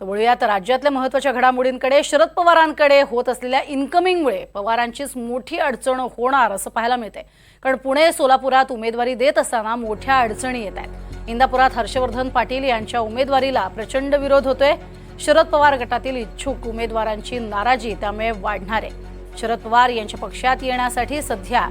तर वळूयात राज्यातल्या महत्त्वाच्या घडामोडींकडे शरद पवारांकडे होत असलेल्या इन्कमिंगमुळे पवारांचीच मोठी अडचण होणार असं पाहायला मिळते कारण पुणे सोलापुरात उमेदवारी देत असताना मोठ्या अडचणी येत आहेत. इंदापुरात हर्षवर्धन पाटील यांच्या उमेदवारीला प्रचंड विरोध होतोय. शरद पवार गटातील इच्छुक उमेदवारांची नाराजी त्यामुळे वाढणार आहे. शरद पवार यांच्या पक्षात येण्यासाठी सध्या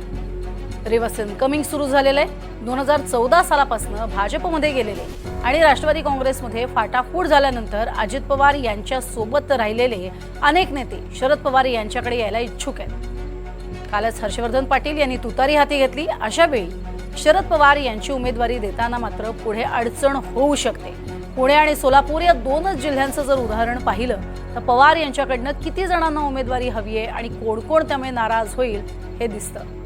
रिव्हर्स इन्कमिंग सुरू झालेलं आहे. दोन हजार चौदा सालापासून भाजपमध्ये गेलेले आणि राष्ट्रवादी काँग्रेसमध्ये फाटाफूट झाल्यानंतर अजित पवार यांच्या सोबत राहिलेले अनेक नेते शरद पवार यांच्याकडे यायला इच्छुक आहेत. कालच हर्षवर्धन पाटील यांनी तुतारी हाती घेतली. अशा वेळी शरद पवार यांची उमेदवारी देताना मात्र पुढे अडचण होऊ शकते. पुणे आणि सोलापूर या दोनच जिल्ह्यांचं जर उदाहरण पाहिलं तर पवार यांच्याकडनं किती जणांना उमेदवारी हवी आहे आणि कोण कोण त्यामुळे नाराज होईल हे दिसतं.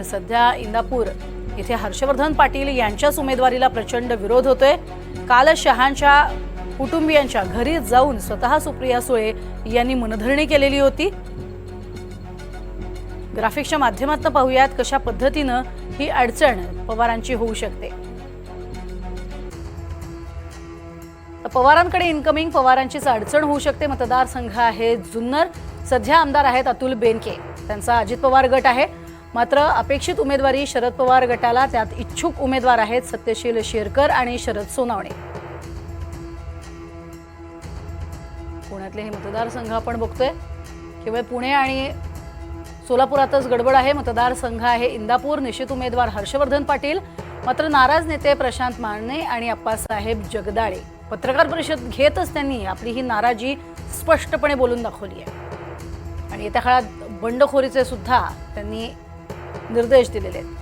तर सध्या इंदापूर इथे हर्षवर्धन पाटील यांच्याच उमेदवारीला प्रचंड विरोध होतोय. काल शहांच्या कुटुंबियांच्या घरी जाऊन स्वतः सुप्रिया सुळे यांनी मनधरणी केलेली होती. ग्राफिक्सच्या माध्यमातून पाहूयात कशा पद्धतीनं ही अडचण पवारांची होऊ शकते. तर पवारांकडे इन्कमिंग पवारांचीच अडचण होऊ शकते. मतदारसंघ आहे जुन्नर. सध्या आमदार आहेत अतुल बेनके. त्यांचा अजित पवार गट आहे. मात्र अपेक्षित उमेदवारी शरद पवार गटाला त्यात इच्छुक उमेदवार आहेत सत्यशील शेरकर आणि शरद सोनावणे. पुण्यातले हे मतदारसंघ आपण बघतोय. केवळ पुणे आणि सोलापुरातच गडबड आहे. मतदारसंघ आहे इंदापूर निश्चित उमेदवार हर्षवर्धन पाटील मात्र नाराज नेते प्रशांत माने आणि अप्पासाहेब जगदाळे. पत्रकार परिषद घेतच त्यांनी आपली ही नाराजी स्पष्टपणे बोलून दाखवली आहे. आणि येत्या काळात बंडखोरीचे सुद्धा त्यांनी निर्देश दिलेले आहेत.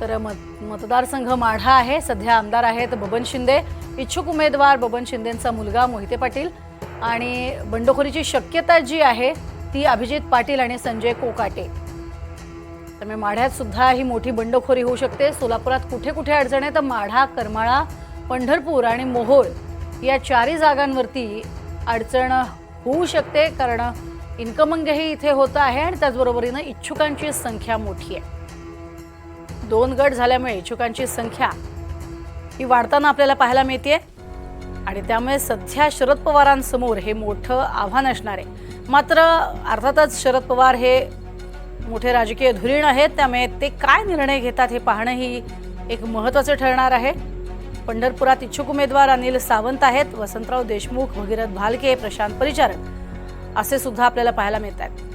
तर मत मतदारसंघ माढा आहे. सध्या आमदार आहेत बबन शिंदे. इच्छुक उमेदवार बबन शिंदेंचा मुलगा मोहिते पाटील. आणि बंडखोरीची शक्यता जी आहे ती अभिजित पाटील आणि संजय कोकाटे. त्यामुळे माढ्यात सुद्धा ही मोठी बंडखोरी होऊ शकते. सोलापुरात कुठे कुठे अडचण आहे? तर माढा करमाळा पंढरपूर आणि मोहोळ या चारही जागांवरती अडचण होऊ शकते. कारण इन्कमंगही इथे होत आहे आणि त्याचबरोबरीनं इच्छुकांची संख्या मोठी आहे. दोन गट झाल्यामुळे इच्छुकांची संख्या ही वाढताना आपल्याला पाहायला मिळते आणि त्यामुळे सध्या शरद पवारांसमोर हे मोठं आव्हान असणार आहे. मात्र अर्थातच शरद पवार हे मोठे राजकीय धुरीण आहेत त्यामुळे ते काय निर्णय घेतात हे पाहणं ही एक महत्त्वाचं ठरणार आहे. पंढरपुरात इच्छुक उमेदवार अनिल सावंत आहेत. वसंतराव देशमुख भगीरथ भालके प्रशांत परिचारक असे सुद्धा आपल्याला पाहायला मिळत आहेत